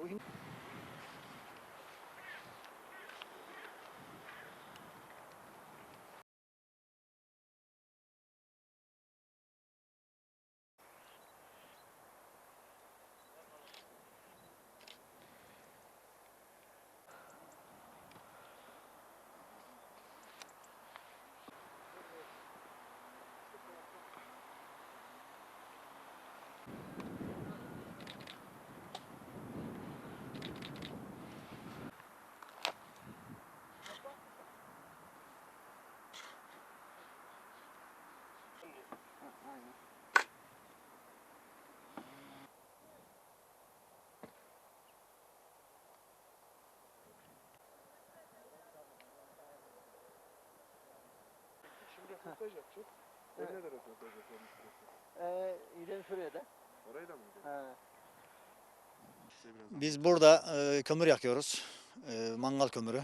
Queen. Röportaj yapacak. Nerede de röportaj yapalım istiyorsun? Ee, İrem Suriye'de. Orayı da mı Biz burada e, kömür yakıyoruz. E, mangal kömürü.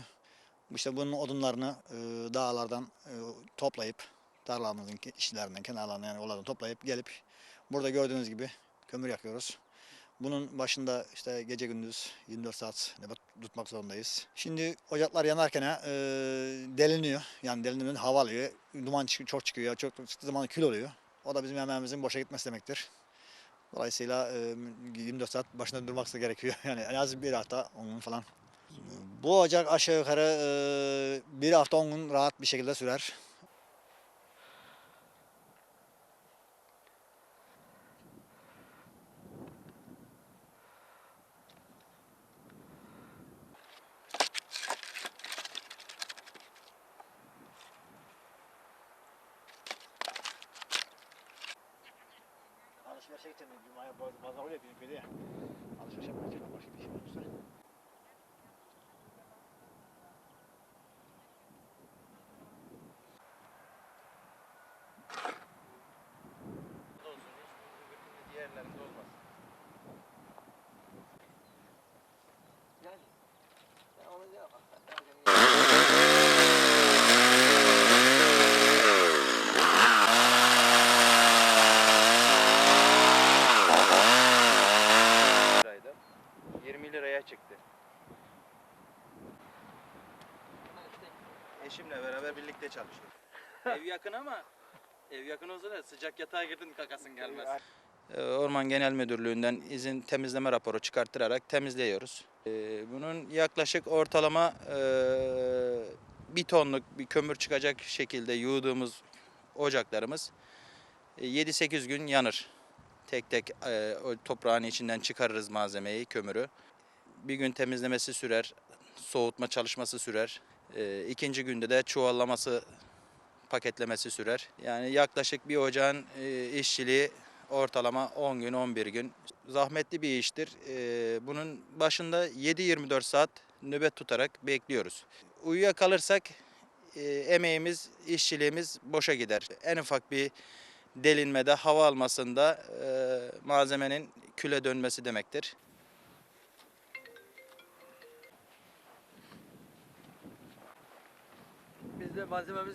İşte bunun odunlarını e, dağlardan e, toplayıp tarlamızın işlerinden, kenarlarından yani oralardan toplayıp gelip burada gördüğünüz gibi kömür yakıyoruz. Bunun başında işte gece gündüz 24 saat nöbet tutmak zorundayız. Şimdi ocaklar yanarken e, deliniyor. Yani deliniyor, hava alıyor. Duman çok çıkıyor. Çok çıktığı zaman kül oluyor. O da bizim emeğimizin boşa gitmesi demektir. Dolayısıyla e, 24 saat başında durmak da gerekiyor. Yani en az bir hafta 10 gün falan. Bu ocak aşağı yukarı e, bir hafta 10 gün rahat bir şekilde sürer. Alışverişe gideceğim. Cuma'ya pazar oluyor bizim köyde ya. Alışveriş yapmaya gideceğim. Başka bir şey yoksa. Eşimle beraber birlikte çalışıyoruz. Ev yakın ama ev yakın olsa da sıcak yatağa girdin kakasın gelmez. Ee, Orman Genel Müdürlüğü'nden izin temizleme raporu çıkarttırarak temizliyoruz. Ee, Bunun yaklaşık ortalama e, bir tonluk bir kömür çıkacak şekilde yuğduğumuz ocaklarımız e, 7-8 gün yanır. Tek tek e, o toprağın içinden çıkarırız malzemeyi, kömürü. Bir gün temizlemesi sürer, soğutma çalışması sürer. E, İkinci günde de çuvallaması paketlemesi sürer. Yani yaklaşık bir ocağın e, işçiliği ortalama 10 gün 11 gün. Zahmetli bir iştir. E, bunun başında 7-24 saat nöbet tutarak bekliyoruz. Uyuyakalırsak e, emeğimiz, işçiliğimiz boşa gider. En ufak bir delinmede, hava almasında e, malzemenin küle dönmesi demektir. Biz de malzememizi